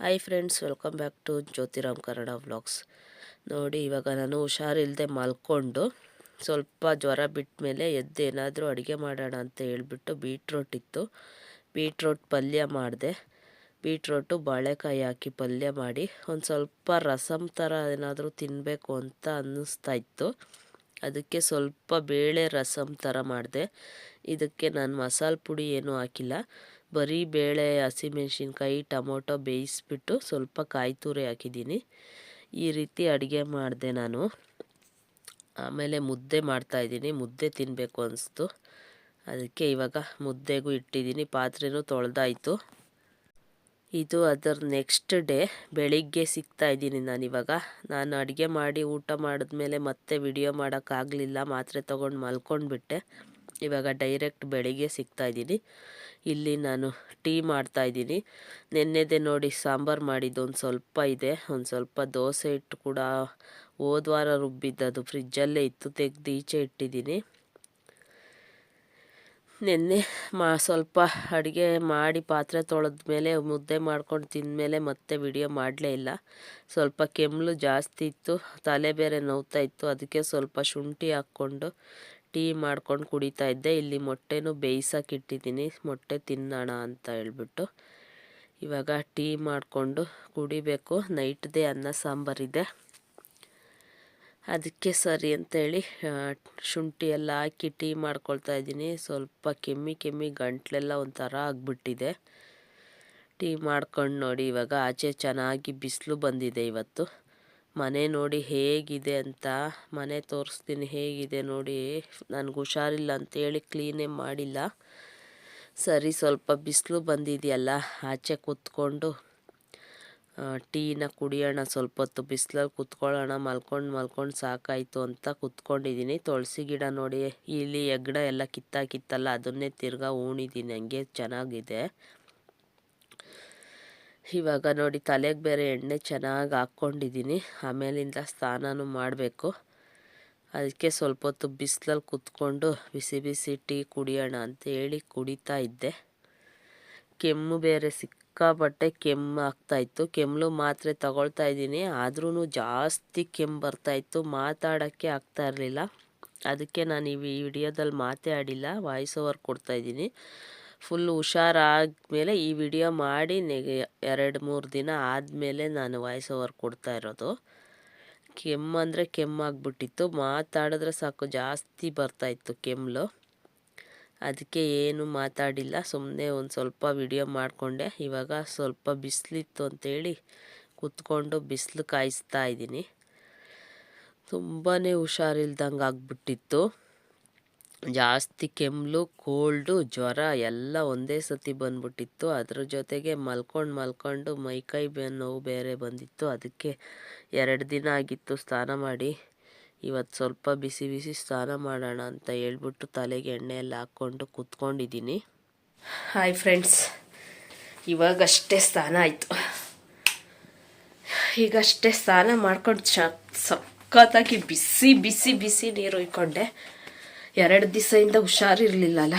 Hi friends welcome back to Jyothiram Kannada vlogs ನೋಡಿ, ಇವಾಗ ನಾನು ಹುಷಾರಿಲ್ಲದೆ ಮಲ್ಕೊಂಡು ಸ್ವಲ್ಪ ಜ್ವರ ಬಿಟ್ಟ ಮೇಲೆ ಎದ್ದು ಏನಾದರೂ ಅಡುಗೆ ಮಾಡೋಣ ಅಂತ ಹೇಳ್ಬಿಟ್ಟು ಬೀಟ್ರೋಟ್ ಇತ್ತು. ಬೀಟ್ರೋಟ್ ಪಲ್ಯ ಮಾಡಿದೆ. ಬೀಟ್ರೋಟು ಬಾಳೆಕಾಯಿ ಹಾಕಿ ಪಲ್ಯ ಮಾಡಿ, ಒಂದು ಸ್ವಲ್ಪ ರಸಮ್ ಥರ ಏನಾದರೂ ತಿನ್ನಬೇಕು ಅಂತ ಅನ್ನಿಸ್ತಾ ಇತ್ತು. ಅದಕ್ಕೆ ಸ್ವಲ್ಪ ಬೇಳೆ ರಸಮ್ ಥರ ಮಾಡಿದೆ. ಇದಕ್ಕೆ ನಾನು ಮಸಾಲೆ ಪುಡಿ ಏನೂ ಹಾಕಿಲ್ಲ. ಬರೀ ಬೇಳೆ ಹಸಿಮೆಣ್ಸಿನ್ಕಾಯಿ ಟೊಮೊಟೊ ಬೇಯಿಸ್ಬಿಟ್ಟು ಸ್ವಲ್ಪ ಕಾಯಿ ತುರಿ ಹಾಕಿದ್ದೀನಿ. ಈ ರೀತಿ ಅಡುಗೆ ಮಾಡಿದೆ ನಾನು. ಆಮೇಲೆ ಮುದ್ದೆ ಮಾಡ್ತಾಯಿದ್ದೀನಿ ಮುದ್ದೆ ತಿನ್ನಬೇಕು ಅನಿಸ್ತು. ಅದಕ್ಕೆ ಇವಾಗ ಮುದ್ದೆಗೂ ಇಟ್ಟಿದ್ದೀನಿ. ಪಾತ್ರೆನೂ ತೊಳೆದಾಯಿತು. ಇದು ಅದರ ನೆಕ್ಸ್ಟ್ ಡೇ. ಬೆಳಿಗ್ಗೆ ಸಿಗ್ತಾ ಇದ್ದೀನಿ ನಾನಿವಾಗ ನಾನು ಅಡುಗೆ ಮಾಡಿ ಊಟ ಮಾಡಿದ್ಮೇಲೆ ಮತ್ತೆ ವಿಡಿಯೋ ಮಾಡೋಕ್ಕಾಗಲಿಲ್ಲ. ಮಾತ್ರೆ ತೊಗೊಂಡು ಮಲ್ಕೊಂಡ್ಬಿಟ್ಟೆ. ಇವಾಗ ಡೈರೆಕ್ಟ್ ಬೆಳಿಗ್ಗೆ ಸಿಗ್ತಾ ಇದ್ದೀನಿ. ಇಲ್ಲಿ ನಾನು ಟೀ ಮಾಡ್ತಾಯಿದ್ದೀನಿ ನೆನ್ನೆದೇ ನೋಡಿ ಸಾಂಬಾರು ಮಾಡಿದ್ದು ಒಂದು ಸ್ವಲ್ಪ ಇದೆ. ಒಂದು ಸ್ವಲ್ಪ ದೋಸೆ ಇಟ್ಟು ಕೂಡ ಹೋದ್ವಾರ ರುಬ್ಬಿದ್ದದು ಫ್ರಿಜ್ಜಲ್ಲೇ ಇತ್ತು, ತೆಗೆದು ಈಚೆ ಇಟ್ಟಿದ್ದೀನಿ. ನಿನ್ನೆ ಮಾ ಸ್ವಲ್ಪ ಅಡುಗೆ ಮಾಡಿ ಪಾತ್ರೆ ತೊಳೆದ ಮೇಲೆ ಮುದ್ದೆ ಮಾಡ್ಕೊಂಡು ತಿಂದಮೇಲೆ ಮತ್ತೆ ವಿಡಿಯೋ ಮಾಡಲೇ ಇಲ್ಲ. ಸ್ವಲ್ಪ ಕೆಮ್ಮಲು ಜಾಸ್ತಿ ಇತ್ತು, ತಲೆ ಬೇರೆ ನೋವ್ತಾ ಇತ್ತು, ಅದಕ್ಕೆ ಸ್ವಲ್ಪ ಶುಂಠಿ ಹಾಕ್ಕೊಂಡು ಟೀ ಮಾಡ್ಕೊಂಡು ಕುಡಿತಾ ಇದ್ದೆ. ಇಲ್ಲಿ ಮೊಟ್ಟೆನೂ ಬೇಯಿಸೋಕೆ ಇಟ್ಟಿದ್ದೀನಿ. ಮೊಟ್ಟೆ ತಿನ್ನೋಣ ಅಂತ ಹೇಳ್ಬಿಟ್ಟು ಇವಾಗ ಟೀ ಮಾಡಿಕೊಂಡು ಕುಡಿಬೇಕು. ನೈಟ್ದೇ ಅನ್ನ ಸಾಂಬಾರಿದೆ ಅದಕ್ಕೆ ಸರಿ ಅಂತೇಳಿ ಶುಂಠಿ ಎಲ್ಲ ಹಾಕಿ ಟೀ ಮಾಡ್ಕೊಳ್ತಾ ಇದ್ದೀನಿ. ಸ್ವಲ್ಪ ಕೆಮ್ಮಿ ಕೆಮ್ಮಿ ಗಂಟ್ಲೆಲ್ಲ ಒಂಥರ ಆಗಿಬಿಟ್ಟಿದೆ. ಟೀ ಮಾಡ್ಕೊಂಡು ನೋಡಿ ಇವಾಗ ಆಚೆ ಚೆನ್ನಾಗಿ ಬಿಸಿಲು ಬಂದಿದೆ ಇವತ್ತು. ಮನೆ ನೋಡಿ ಹೇಗಿದೆ ಅಂತ ಮನೆ ತೋರಿಸ್ತೀನಿ, ಹೇಗಿದೆ ನೋಡಿ. ನನಗೆ ಹುಷಾರಿಲ್ಲ ಅಂತೇಳಿ ಕ್ಲೀನೇ ಮಾಡಿಲ್ಲ. ಸರಿ, ಸ್ವಲ್ಪ ಬಿಸಿಲು ಬಂದಿದೆಯಲ್ಲ, ಆಚೆ ಕೂತ್ಕೊಂಡು ಟೀನ ಕುಡಿಯೋಣ, ಸ್ವಲ್ಪ ಹೊತ್ತು ಬಿಸಿಲಲ್ಲಿ ಕುತ್ಕೊಳ್ಳೋಣ, ಮಲ್ಕೊಂಡು ಮಲ್ಕೊಂಡು ಸಾಕಾಯಿತು ಅಂತ ಕುತ್ಕೊಂಡಿದ್ದೀನಿ. ತುಳಸಿ ಗಿಡ ನೋಡಿ, ಇಲ್ಲಿ ಎಗ್ಡ ಎಲ್ಲ ಕಿತ್ತಾಕಿತ್ತಲ್ಲ, ಅದನ್ನೇ ತಿರ್ಗಾ ಹೂಣಿದ್ದೀನಿ, ಹಂಗೆ ಚೆನ್ನಾಗಿದೆ. ಇವಾಗ ನೋಡಿ ತಲೆಗೆ ಬೇರೆ ಎಣ್ಣೆ ಚೆನ್ನಾಗಿ ಹಾಕ್ಕೊಂಡಿದ್ದೀನಿ ಆಮೇಲಿಂದ ಸ್ನಾನನೂ ಮಾಡಬೇಕು. ಅದಕ್ಕೆ ಸ್ವಲ್ಪ ಹೊತ್ತು ಬಿಸಿಲಲ್ಲಿ ಕುತ್ಕೊಂಡು ಬಿಸಿ ಬಿಸಿ ಟೀ ಕುಡಿಯೋಣ ಅಂತ ಹೇಳಿ ಕುಡಿತಾ ಇದ್ದೆ. ಕೆಮ್ಮು ಬೇರೆ ಸಿಕ್ಕಾಪಟ್ಟೆ ಕೆಮ್ಮು ಆಗ್ತಾಯಿತ್ತು ಕೆಮ್ಮಲು ಮಾತ್ರೆ ತಗೊಳ್ತಾ ಇದ್ದೀನಿ. ಆದ್ರೂ ಜಾಸ್ತಿ ಕೆಮ್ಮು ಬರ್ತಾಯಿತ್ತು ಮಾತಾಡೋಕ್ಕೆ ಆಗ್ತಾ ಇರಲಿಲ್ಲ. ಅದಕ್ಕೆ ನಾನು ಈ ವಿಡಿಯೋದಲ್ಲಿ ಮಾತೇ ಆಡಿಲ್ಲ ವಾಯ್ಸ್ ಓವರ್ ಕೊಡ್ತಾಯಿದ್ದೀನಿ ಫುಲ್ ಹುಷಾರಾದ್ಮೇಲೆ ಈ ವಿಡಿಯೋ ಮಾಡಿ ನೆಗೆ ಎರಡು ಮೂರು ದಿನ ಆದಮೇಲೆ ನಾನು ವಾಯ್ಸ್ ಓವರ್ ಕೊಡ್ತಾ ಇರೋದು. ಕೆಮ್ಮು ಅಂದರೆ ಕೆಮ್ಮಾಗ್ಬಿಟ್ಟಿತ್ತು ಮಾತಾಡಿದ್ರೆ ಸಾಕು, ಜಾಸ್ತಿ ಬರ್ತಾಯಿತ್ತು ಕೆಮ್ಮಲು ಅದಕ್ಕೆ ಏನು ಮಾತಾಡಿಲ್ಲ. ಸುಮ್ಮನೆ ಒಂದು ಸ್ವಲ್ಪ ವಿಡಿಯೋ ಮಾಡಿಕೊಂಡೆ. ಇವಾಗ ಸ್ವಲ್ಪ ಬಿಸಿಲಿತ್ತು ಅಂತೇಳಿ ಕುತ್ಕೊಂಡು ಬಿಸಿಲು ಕಾಯಿಸ್ತಾ ಇದ್ದೀನಿ. ತುಂಬಾ ಹುಷಾರಿಲ್ದಂಗೆ ಆಗ್ಬಿಟ್ಟಿತ್ತು. ಜಾಸ್ತಿ ಕೆಮ್ಮು ಕೋಲ್ಡು, ಜ್ವರ ಎಲ್ಲ ಒಂದೇ ಸತಿ ಬಂದ್ಬಿಟ್ಟಿತ್ತು. ಅದ್ರ ಜೊತೆಗೆ ಮಲ್ಕೊಂಡು ಮಲ್ಕೊಂಡು ಮೈಕೈ ನೋವು ಬೇರೆ ಬಂದಿತ್ತು. ಅದಕ್ಕೆ ಎರಡು ದಿನ ಆಗಿತ್ತು ಸ್ನಾನ ಮಾಡಿ. ಇವತ್ತು ಸ್ವಲ್ಪ ಬಿಸಿ ಬಿಸಿ ಸ್ನಾನ ಮಾಡೋಣ ಅಂತ ಹೇಳ್ಬಿಟ್ಟು ತಲೆಗೆ ಎಣ್ಣೆ ಹಾಕ್ಕೊಂಡು ಕುತ್ಕೊಂಡಿದ್ದೀನಿ. ಹಾಯ್ ಫ್ರೆಂಡ್ಸ್, ಇವಾಗಷ್ಟೇ ಸ್ನಾನ ಆಯಿತು. ಈಗಷ್ಟೇ ಸ್ನಾನ ಮಾಡ್ಕೊಂಡು ಚ ಸಖತ್ತಾಗಿ ಬಿಸಿ ಬಿಸಿ ಬಿಸಿ ನೀರು ಇಕ್ಕೊಂಡೆ ಎರಡು ದಿವಸದಿಂದ ಹುಷಾರಿರಲಿಲ್ಲಲ್ಲ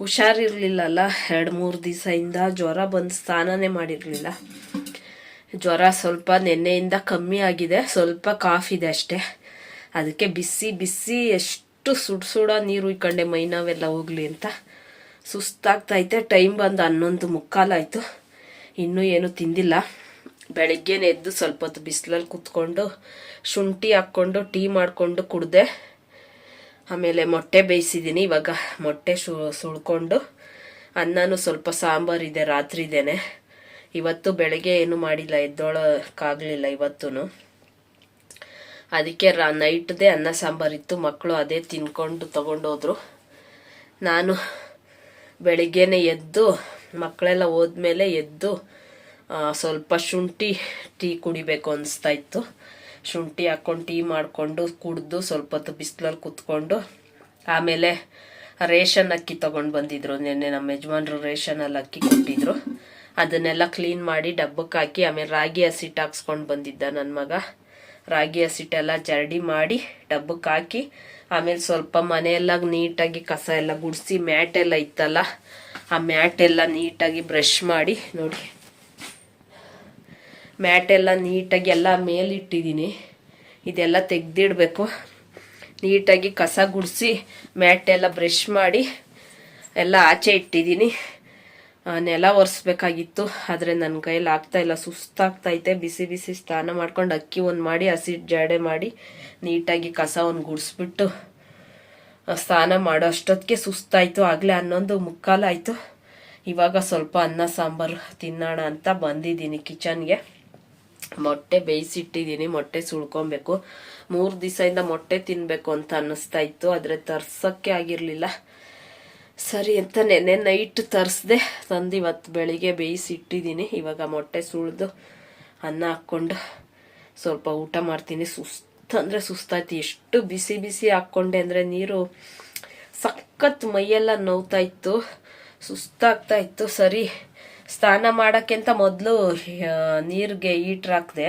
ಹುಷಾರಿರಲಿಲ್ಲಲ್ಲ ಎರಡು ಮೂರು ದಿವಸದಿಂದ ಜ್ವರ ಬಂದು ಸ್ನಾನನೇ ಮಾಡಿರಲಿಲ್ಲ. ಜ್ವರ ಸ್ವಲ್ಪ ನೆನ್ನೆಯಿಂದ ಕಮ್ಮಿ ಆಗಿದೆ, ಸ್ವಲ್ಪ ಕಾಫ್ ಇದೆ ಅಷ್ಟೇ. ಅದಕ್ಕೆ ಬಿಸಿ ಬಿಸಿ ಎಷ್ಟು ಸುಡು ಸುಡ ನೀರು ಇಕ್ಕೊಂಡೆ ಮೈನಾವೆಲ್ಲ ಹೋಗ್ಲಿ ಅಂತ ಸುಸ್ತಾಗ್ತೈತೆ ಟೈಮ್ ಬಂದು ಹನ್ನೊಂದು ಮುಕ್ಕಾಲಾಯಿತು ಇನ್ನೂ ಏನು ತಿಂದಿಲ್ಲ. ಬೆಳಗ್ಗೆನೇ ಎದ್ದು ಸ್ವಲ್ಪ ಹೊತ್ತು ಬಿಸಿಲಲ್ಲಿ ಕುತ್ಕೊಂಡು ಶುಂಠಿ ಹಾಕ್ಕೊಂಡು ಟೀ ಮಾಡಿಕೊಂಡು ಕುಡ್ದೆ. ಆಮೇಲೆ ಮೊಟ್ಟೆ ಬೇಯಿಸಿದ್ದೀನಿ. ಇವಾಗ ಮೊಟ್ಟೆ ಶು ಸುಳ್ಕೊಂಡು ಅನ್ನನೂ ಸ್ವಲ್ಪ ಸಾಂಬಾರಿದೆ ರಾತ್ರಿದೇನೆ ಇವತ್ತು ಬೆಳಗ್ಗೆ ಏನು ಮಾಡಿಲ್ಲ, ಎದ್ದೋಳಕ್ಕಾಗಲಿಲ್ಲ ಇವತ್ತೂ ಅದಕ್ಕೆ ರಾ, ನೈಟ್ದೇ ಅನ್ನ ಸಾಂಬಾರಿತ್ತು ಮಕ್ಕಳು ಅದೇ ತಿನ್ಕೊಂಡು ತಗೊಂಡೋದ್ರು. ನಾನು ಬೆಳಿಗ್ಗೆನೆ ಎದ್ದು, ಮಕ್ಕಳೆಲ್ಲ ಹೋದ್ಮೇಲೆ ಎದ್ದು ಸ್ವಲ್ಪ ಶುಂಠಿ ಟೀ ಕುಡಿಬೇಕು ಅನಿಸ್ತಾ ಇತ್ತು. ಶುಂಠಿ ಹಾಕ್ಕೊಂಡು ಟೀ ಮಾಡಿಕೊಂಡು ಕುಡಿದು ಸ್ವಲ್ಪ ಹೊತ್ತು ಬಿಸಿಲಲ್ಲಿ ಕುತ್ಕೊಂಡು ಆಮೇಲೆ ರೇಷನ್ ಅಕ್ಕಿ ತೊಗೊಂಡು ಬಂದಿದ್ರು. ನಿನ್ನೆ ನಮ್ಮ ಯಜಮಾನ್ರು ರೇಷನಲ್ಲಿ ಅಕ್ಕಿ ಕೊಟ್ಟಿದ್ರು. ಅದನ್ನೆಲ್ಲ ಕ್ಲೀನ್ ಮಾಡಿ ಡಬ್ಬಕ್ಕೆ ಹಾಕಿ, ಆಮೇಲೆ ರಾಗಿ ಹಸಿಟ್ಟು ಹಾಕ್ಸ್ಕೊಂಡು ಬಂದಿದ್ದ ನನ್ನ ಮಗ. ರಾಗಿ ಹಸಿಟ್ಟೆಲ್ಲ ಜರಡಿ ಮಾಡಿ ಡಬ್ಬಕ್ಕೆ ಹಾಕಿ, ಆಮೇಲೆ ಸ್ವಲ್ಪ ಮನೆಯೆಲ್ಲ ನೀಟಾಗಿ ಕಸ ಎಲ್ಲ ಗುಡಿಸಿ ಮ್ಯಾಟ್ ಎಲ್ಲ ಇತ್ತಲ್ಲ, ಆ ಮ್ಯಾಟ್ ಎಲ್ಲ ನೀಟಾಗಿ ಬ್ರಷ್ ಮಾಡಿ ನೋಡಿ ಮ್ಯಾಟೆಲ್ಲ ನೀಟಾಗಿ ಎಲ್ಲ ಮೇಲಿಟ್ಟಿದ್ದೀನಿ. ಇದೆಲ್ಲ ತೆಗೆದಿಡಬೇಕು. ನೀಟಾಗಿ ಕಸ ಗುಡಿಸಿ ಮ್ಯಾಟೆಲ್ಲ ಬ್ರಷ್ ಮಾಡಿ ಎಲ್ಲ ಆಚೆ ಇಟ್ಟಿದ್ದೀನಿ. ನೆಲ ಒರೆಸ್ಬೇಕಾಗಿತ್ತು. ಆದರೆ ನನ್ನ ಕೈಯಲ್ಲಿ ಆಗ್ತಾ ಇಲ್ಲ. ಸುಸ್ತಾಗ್ತೈತೆ ಬಿಸಿ ಬಿಸಿ ಸ್ನಾನ ಮಾಡ್ಕೊಂಡು ಅಕ್ಕಿ ಒಂದು ಮಾಡಿ ಹಸಿಟ್ಟು ಜಾಡೆ ಮಾಡಿ ನೀಟಾಗಿ ಕಸ ಒಂದು ಗುಡಿಸ್ಬಿಟ್ಟು ಸ್ನಾನ ಮಾಡೋ ಅಷ್ಟೊತ್ತಿಗೆ ಸುಸ್ತಾಯಿತು. ಆಗಲೇ ಹನ್ನೊಂದು ಮುಕ್ಕಾಲಾಯಿತು ಇವಾಗ ಸ್ವಲ್ಪ ಅನ್ನ ಸಾಂಬಾರು ತಿನ್ನೋಣ ಅಂತ ಬಂದಿದ್ದೀನಿ ಕಿಚನ್ಗೆ. ಮೊಟ್ಟೆ ಬೇಯಿಸಿಟ್ಟಿದ್ದೀನಿ, ಮೊಟ್ಟೆ ಸುಳ್ಕೊಬೇಕು ಮೂರು ದಿವಸದಿಂದ ಮೊಟ್ಟೆ ತಿನ್ಬೇಕು ಅಂತ ಅನ್ನಿಸ್ತಾ ಇತ್ತು, ಆದರೆ ತರ್ಸೋಕ್ಕೆ ಆಗಿರಲಿಲ್ಲ. ಸರಿ ಅಂತ ನೆನ್ನೆ ನೈಟ್ ತರಿಸ್ದೆ ತಂದು ಇವತ್ತು ಬೆಳಿಗ್ಗೆ ಬೇಯಿಸಿ ಇಟ್ಟಿದ್ದೀನಿ ಇವಾಗ ಮೊಟ್ಟೆ ಸುಳಿದು ಅನ್ನ ಹಾಕ್ಕೊಂಡು ಸ್ವಲ್ಪ ಊಟ ಮಾಡ್ತೀನಿ. ಸುಸ್ತು ಅಂದರೆ ಸುಸ್ತಾಯ್ತು. ಎಷ್ಟು ಬಿಸಿ ಬಿಸಿ ಹಾಕ್ಕೊಂಡೆ ಅಂದರೆ ನೀರು ಸಖತ್ ಮೈಯೆಲ್ಲ ನೋವ್ತಾ ಇತ್ತು. ಸುಸ್ತಾಗ್ತಾ ಇತ್ತು. ಸರಿ ಸ್ನಾನ ಮಾಡೋಕ್ಕಿಂತ ಮೊದಲು ನೀರಿಗೆ ಹಾಕಿದೆ.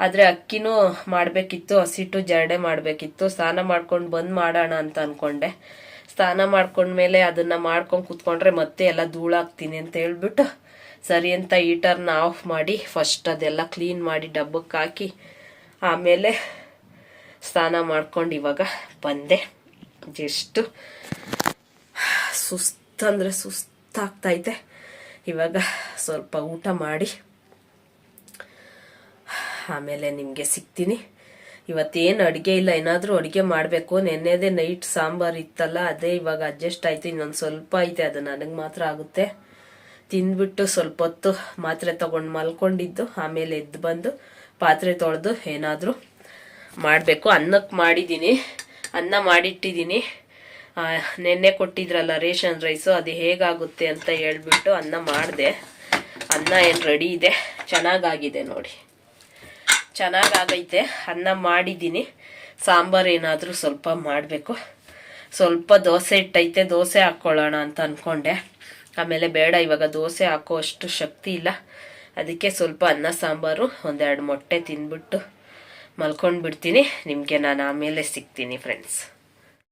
ಆದರೆ ಅಕ್ಕಿನೂ ಮಾಡಬೇಕಿತ್ತು, ಹಸಿಟ್ಟು ಜರಡೆ ಮಾಡಬೇಕಿತ್ತು. ಸ್ನಾನ ಮಾಡ್ಕೊಂಡು ಬಂದ್ ಮಾಡೋಣ ಅಂತ ಅಂದ್ಕೊಂಡೆ ಸ್ನಾನ ಮಾಡ್ಕೊಂಡ್ಮೇಲೆ ಅದನ್ನು ಮಾಡ್ಕೊಂಡು ಕೂತ್ಕೊಂಡ್ರೆ ಮತ್ತೆ ಎಲ್ಲ ಧೂಳಾಗ್ತೀನಿ ಅಂತ ಹೇಳ್ಬಿಟ್ಟು ಸರಿ ಅಂತ ಹೀಟರ್ನ ಆಫ್ ಮಾಡಿ ಫಸ್ಟ್ ಅದೆಲ್ಲ ಕ್ಲೀನ್ ಮಾಡಿ ಡಬ್ಬಕ್ಕೆ ಹಾಕಿ ಆಮೇಲೆ ಸ್ನಾನ ಮಾಡ್ಕೊಂಡು ಇವಾಗ ಬಂದೆ. ಜಸ್ಟ್ ಸುಸ್ತಂದರೆ ಸುಸ್ತಾಗ್ತೈತೆ ಇವಾಗ ಸ್ವಲ್ಪ ಊಟ ಮಾಡಿ. ಆಮೇಲೆ ನಿಮಗೆ ಸಿಗ್ತೀನಿ. ಇವತ್ತೇನು ಅಡುಗೆ ಇಲ್ಲ, ಏನಾದರೂ ಅಡುಗೆ ಮಾಡಬೇಕು. ನೆನ್ನೆದೇ ನೈಟ್ ಸಾಂಬಾರು ಇತ್ತಲ್ಲ, ಅದೇ ಇವಾಗ ಅಡ್ಜಸ್ಟ್ ಆಯಿತು, ಇನ್ನೊಂದು ಸ್ವಲ್ಪ ಐತೆ, ಅದು ನನಗೆ ಮಾತ್ರ ಆಗುತ್ತೆ. ತಿಂದ್ಬಿಟ್ಟು ಸ್ವಲ್ಪ ಹೊತ್ತು ಮಾತ್ರೆ ತಗೊಂಡು ಮಲ್ಕೊಂಡಿದ್ದು, ಆಮೇಲೆ ಎದ್ದು ಬಂದು ಪಾತ್ರೆ ತೊಳೆದು ಏನಾದರೂ ಮಾಡಬೇಕು. ಅನ್ನಕ್ಕೆ ಮಾಡಿದ್ದೀನಿ, ಅನ್ನ ಮಾಡಿಟ್ಟಿದ್ದೀನಿ. ನೆನ್ನೆ ಕೊಟ್ಟಿದ್ರಲ್ಲ ರೇಷನ್ ರೈಸು, ಅದು ಹೇಗಾಗುತ್ತೆ ಅಂತ ಹೇಳ್ಬಿಟ್ಟು ಅನ್ನ ಮಾಡಿದೆ. ಅನ್ನ ಏನು ರೆಡಿ ಇದೆ. ಚೆನ್ನಾಗಾಗಿದೆ ನೋಡಿ. ಚೆನ್ನಾಗಾಗೈತೆ. ಅನ್ನ ಮಾಡಿದ್ದೀನಿ. ಸಾಂಬಾರು ಏನಾದರೂ ಸ್ವಲ್ಪ ಮಾಡಬೇಕು. ಸ್ವಲ್ಪ ದೋಸೆ ಇಟ್ಟೈತೆ. ದೋಸೆ ಹಾಕ್ಕೊಳ್ಳೋಣ ಅಂತ ಅಂದ್ಕೊಂಡೆ ಆಮೇಲೆ ಬೇಡ, ಇವಾಗ ದೋಸೆ ಹಾಕೋ ಅಷ್ಟು ಶಕ್ತಿ ಇಲ್ಲ. ಅದಕ್ಕೆ ಸ್ವಲ್ಪ ಅನ್ನ, ಸಾಂಬಾರು, ಒಂದೆರಡು ಮೊಟ್ಟೆ ತಿಂದ್ಬಿಟ್ಟು ಮಲ್ಕೊಂಡು ಬಿಡ್ತೀನಿ ನಿಮಗೆ ನಾನು ಆಮೇಲೆ ಸಿಗ್ತೀನಿ ಫ್ರೆಂಡ್ಸ್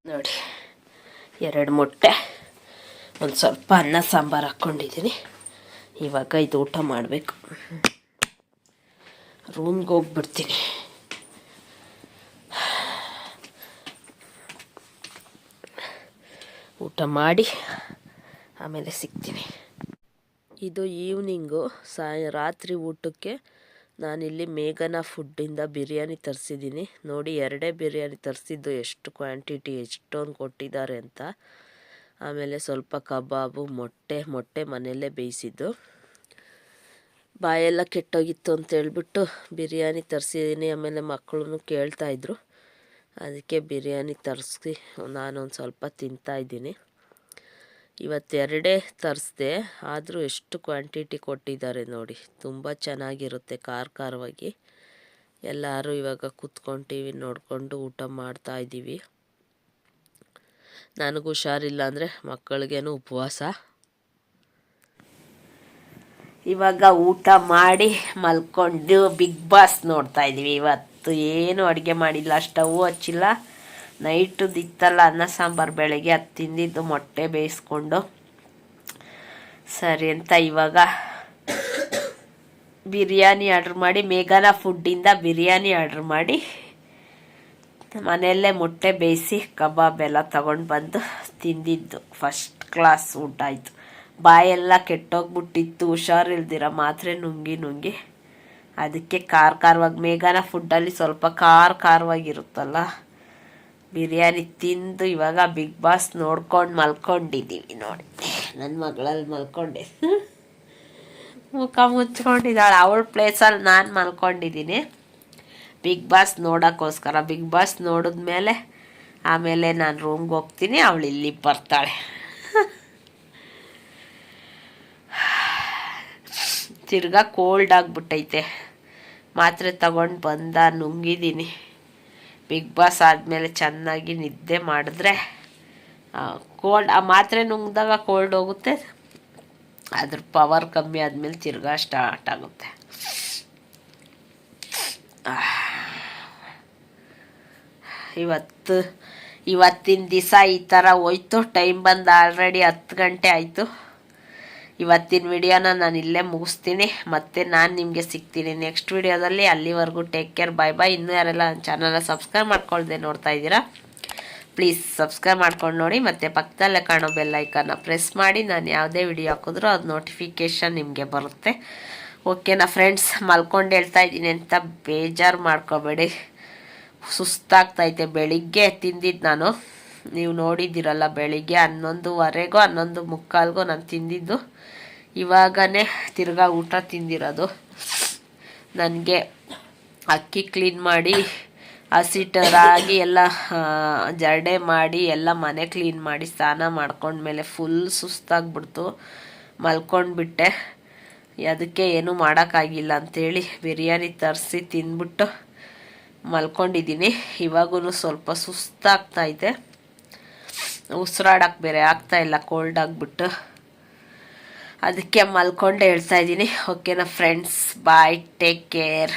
ನೋಡಿ. ಎರಡು ಮೊಟ್ಟೆ, ಒಂದು ಸ್ವಲ್ಪ ಅನ್ನ ಸಾಂಬಾರು ಹಾಕ್ಕೊಂಡಿದ್ದೀನಿ. ಇವಾಗ ಇದು ಊಟ ಮಾಡಬೇಕು. ರೂಮ್ಗೆ ಹೋಗ್ಬಿಡ್ತೀನಿ. ಊಟ ಮಾಡಿ ಆಮೇಲೆ ಸಿಗ್ತೀನಿ. ಇದು ಈವ್ನಿಂಗು ಸಾಯ ರಾತ್ರಿ ಊಟಕ್ಕೆ ನಾನಿಲ್ಲಿ ಮೇಘನಾ ಫುಡ್ಡಿಂದ ಬಿರಿಯಾನಿ ತರಿಸಿದ್ದೀನಿ. ನೋಡಿ, ಎರಡೇ ಬಿರಿಯಾನಿ ತರಿಸಿದ್ದು ಎಷ್ಟು ಕ್ವಾಂಟಿಟಿ, ಎಷ್ಟೊಂದು ಕೊಟ್ಟಿದ್ದಾರೆ ಅಂತ. ಆಮೇಲೆ ಸ್ವಲ್ಪ ಕಬಾಬು, ಮೊಟ್ಟೆ ಮೊಟ್ಟೆ ಮನೆಯಲ್ಲೇ ಬೇಯಿಸಿದ್ದು. ಬಾಯೆಲ್ಲ ಕೆಟ್ಟೋಗಿತ್ತು ಅಂತ ಹೇಳ್ಬಿಟ್ಟು ಬಿರಿಯಾನಿ ತರಿಸಿದ್ದೀನಿ. ಆಮೇಲೆ ಮಕ್ಕಳು ಕೇಳ್ತಾಯಿದ್ರು ಅದಕ್ಕೆ ಬಿರಿಯಾನಿ ತರಿಸಿ, ನಾನೊಂದು ಸ್ವಲ್ಪ ತಿಂತಾಯಿದ್ದೀನಿ ಇವತ್ತೆರಡೇ ತರಿಸ್ದೆ, ಆದರೂ ಎಷ್ಟು ಕ್ವಾಂಟಿಟಿ ಕೊಟ್ಟಿದ್ದಾರೆ ನೋಡಿ. ತುಂಬ ಚೆನ್ನಾಗಿರುತ್ತೆ ಖಾರ ಖಾರವಾಗಿ ಎಲ್ಲರೂ ಇವಾಗ ಕೂತ್ಕೊಂಡು ಟಿ ವಿ ನೋಡಿಕೊಂಡು ಊಟ ಮಾಡ್ತಾ ಇದ್ದೀವಿ ನನಗೂ ಹುಷಾರಿಲ್ಲ ಅಂದರೆ ಮಕ್ಕಳಿಗೇನು ಉಪವಾಸ? ಇವಾಗ ಊಟ ಮಾಡಿ ಮಲ್ಕೊಂಡು ಬಿಗ್ ಬಾಸ್ ನೋಡ್ತಾ ಇದ್ದೀವಿ ಇವತ್ತು ಏನು ಅಡುಗೆ ಮಾಡಿಲ್ಲ, ಸ್ಟವ್ ಹಚ್ಚಿಲ್ಲ. ನೈಟದ್ದು ದಿತ್ತಲ್ಲ ಅನ್ನ ಸಾಂಬಾರು ಬೆಳಗ್ಗೆ ಅದು ತಿಂದಿದ್ದು ಮೊಟ್ಟೆ ಬೇಯಿಸ್ಕೊಂಡು. ಸರಿ ಅಂತ ಇವಾಗ ಬಿರಿಯಾನಿ ಆರ್ಡ್ರ್ ಮಾಡಿ, ಮೇಘನ ಫುಡ್ಡಿಂದ ಬಿರಿಯಾನಿ ಆರ್ಡ್ರ್ ಮಾಡಿ, ಮನೆಯಲ್ಲೇ ಮೊಟ್ಟೆ ಬೇಯಿಸಿ ಕಬಾಬ್ ಎಲ್ಲ ತಗೊಂಡು ಬಂದು ತಿಂದಿದ್ದು. ಫಸ್ಟ್ ಕ್ಲಾಸ್ ಊಟ ಆಯಿತು. ಬಾಯೆಲ್ಲ ಕೆಟ್ಟೋಗ್ಬಿಟ್ಟಿತ್ತು, ಹುಷಾರಿಲ್ದಿರ ಮಾತ್ರೆ ನುಂಗಿ ನುಂಗಿ. ಅದಕ್ಕೆ ಖಾರ ಖಾರವಾಗಿ ಮೇಘನ ಫುಡ್ಡಲ್ಲಿ ಸ್ವಲ್ಪ ಖಾರ ಖಾರವಾಗಿರುತ್ತಲ್ಲ ಬಿರಿಯಾನಿ ತಿಂದು ಇವಾಗ ಬಿಗ್ ಬಾಸ್ ನೋಡ್ಕೊಂಡು ಮಲ್ಕೊಂಡಿದ್ದೀವಿ ನೋಡಿ. ನನ್ನ ಮಗಳಲ್ಲಿ ಮಲ್ಕೊಂಡೆ. ಮುಖ ಮುಚ್ಕೊಂಡಿದ್ದಾಳೆ. ಅವಳ ಪ್ಲೇಸಲ್ಲಿ ನಾನು ಮಲ್ಕೊಂಡಿದ್ದೀನಿ. ಬಿಗ್ ಬಾಸ್ ನೋಡೋಕ್ಕೋಸ್ಕರ. ಬಿಗ್ ಬಾಸ್ ನೋಡಿದ್ಮೇಲೆ ಆಮೇಲೆ ನಾನು ರೂಮ್ಗೆ ಹೋಗ್ತೀನಿ. ಅವಳು ಇಲ್ಲಿ ಬರ್ತಾಳೆ. ತಿರ್ಗಾ ಕೋಲ್ಡ್ ಆಗಿಬಿಟ್ಟೈತೆ. ಮಾತ್ರೆ ತಗೊಂಡು ಬಂದ ನುಂಗಿದ್ದೀನಿ ಬಿಗ್ ಬಾಸ್ ಆದಮೇಲೆ ಚೆನ್ನಾಗಿ ನಿದ್ದೆ ಮಾಡಿದ್ರೆ ಕೋಲ್ಡ್ ಆ ಮಾತ್ರೆ ನುಂಗಿದಾಗ ಕೋಲ್ಡ್ ಹೋಗುತ್ತೆ, ಅದ್ರ ಪವರ್ ಕಮ್ಮಿ ಆದಮೇಲೆ ತಿರ್ಗಾ ಸ್ಟಾರ್ಟ್ ಆಗುತ್ತೆ. ಇವತ್ತು, ಇವತ್ತಿನ ದಿವಸ ಈ ಥರ ಹೋಯ್ತು. ಟೈಮ್ ಬಂದು ಆಲ್ರೆಡಿ ಹತ್ತು ಗಂಟೆ ಆಯಿತು. ಇವತ್ತಿನ ವಿಡಿಯೋನ ನಾನು ಇಲ್ಲೇ ಮುಗಿಸ್ತೀನಿ. ಮತ್ತೆ ನಾನು ನಿಮಗೆ ಸಿಗ್ತೀನಿ ನೆಕ್ಸ್ಟ್ ವಿಡಿಯೋದಲ್ಲಿ. ಅಲ್ಲಿವರೆಗೂ ಟೇಕ್ ಕೇರ್ ಬಾಯ್ ಬಾಯ್ ಇನ್ನೂ ಯಾರೆಲ್ಲ ನನ್ನ ಚಾನಲ್ನ ಸಬ್ಸ್ಕ್ರೈಬ್ ಮಾಡ್ಕೊಳ್ದೆ ನೋಡ್ತಾ ಇದ್ದೀರಾ ಪ್ಲೀಸ್ ಸಬ್ಸ್ಕ್ರೈಬ್ ಮಾಡ್ಕೊಂಡು ನೋಡಿ. ಮತ್ತು ಪಕ್ಕದಲ್ಲೇ ಕಾಣೋ ಬೆಲ್ ಐಕನ್ನ ಪ್ರೆಸ್ ಮಾಡಿ. ನಾನು ಯಾವುದೇ ವಿಡಿಯೋ ಹಾಕಿದ್ರೂ ಅದು ನೋಟಿಫಿಕೇಷನ್ ನಿಮಗೆ ಬರುತ್ತೆ. ಓಕೆನಾ ಫ್ರೆಂಡ್ಸ್ ಮಲ್ಕೊಂಡು ಹೇಳ್ತಾ ಇದ್ದೀನಿ ಅಂತ ಬೇಜಾರು ಮಾಡ್ಕೋಬೇಡಿ. ಸುಸ್ತಾಗ್ತೈತೆ ಬೆಳಿಗ್ಗೆ ತಿಂದಿದ್ದು ನಾನು. ನೀವು ನೋಡಿದ್ದೀರಲ್ಲ, ಬೆಳಿಗ್ಗೆ ಹನ್ನೊಂದುವರೆಗೂ ಹನ್ನೊಂದು ಮುಕ್ಕಾಲ್ಗೂ ನಾನು ತಿಂದಿದ್ದು. ಇವಾಗನೇ ತಿರ್ಗಾ ಊಟ ತಿಂದಿರೋದು. ನನಗೆ ಅಕ್ಕಿ ಕ್ಲೀನ್ ಮಾಡಿ ಹಸಿಟ್ಟು ರಾಗಿ ಎಲ್ಲ ಜರಡೆ ಮಾಡಿ, ಎಲ್ಲ ಮನೆ ಕ್ಲೀನ್ ಮಾಡಿ, ಸ್ನಾನ ಮಾಡ್ಕೊಂಡ್ಮೇಲೆ ಫುಲ್ ಸುಸ್ತಾಗ್ಬಿಡ್ತು. ಮಲ್ಕೊಂಡ್ಬಿಟ್ಟೆ. ಅದಕ್ಕೆ ಏನೂ ಮಾಡೋಕ್ಕಾಗಿಲ್ಲ ಅಂಥೇಳಿ ಬಿರಿಯಾನಿ ತರಿಸಿ ತಿಂದ್ಬಿಟ್ಟು ಮಲ್ಕೊಂಡಿದ್ದೀನಿ. ಇವಾಗೂ ಸ್ವಲ್ಪ ಸುಸ್ತಾಗ್ತಾ ಇದೆ. ಉಸಿರಾಡಕ್ಕೆ ಬೇರೆ ಆಗ್ತಾ ಇಲ್ಲ ಕೋಲ್ಡ್ ಆಗಿಬಿಟ್ಟು. ಅದಕ್ಕೆ ಮಲ್ಕೊಂಡು ಹೇಳ್ತಾ ಇದ್ದೀನಿ. ಓಕೆನಾ ಫ್ರೆಂಡ್ಸ್ ಬಾಯ್ ಟೇಕ್ ಕೇರ್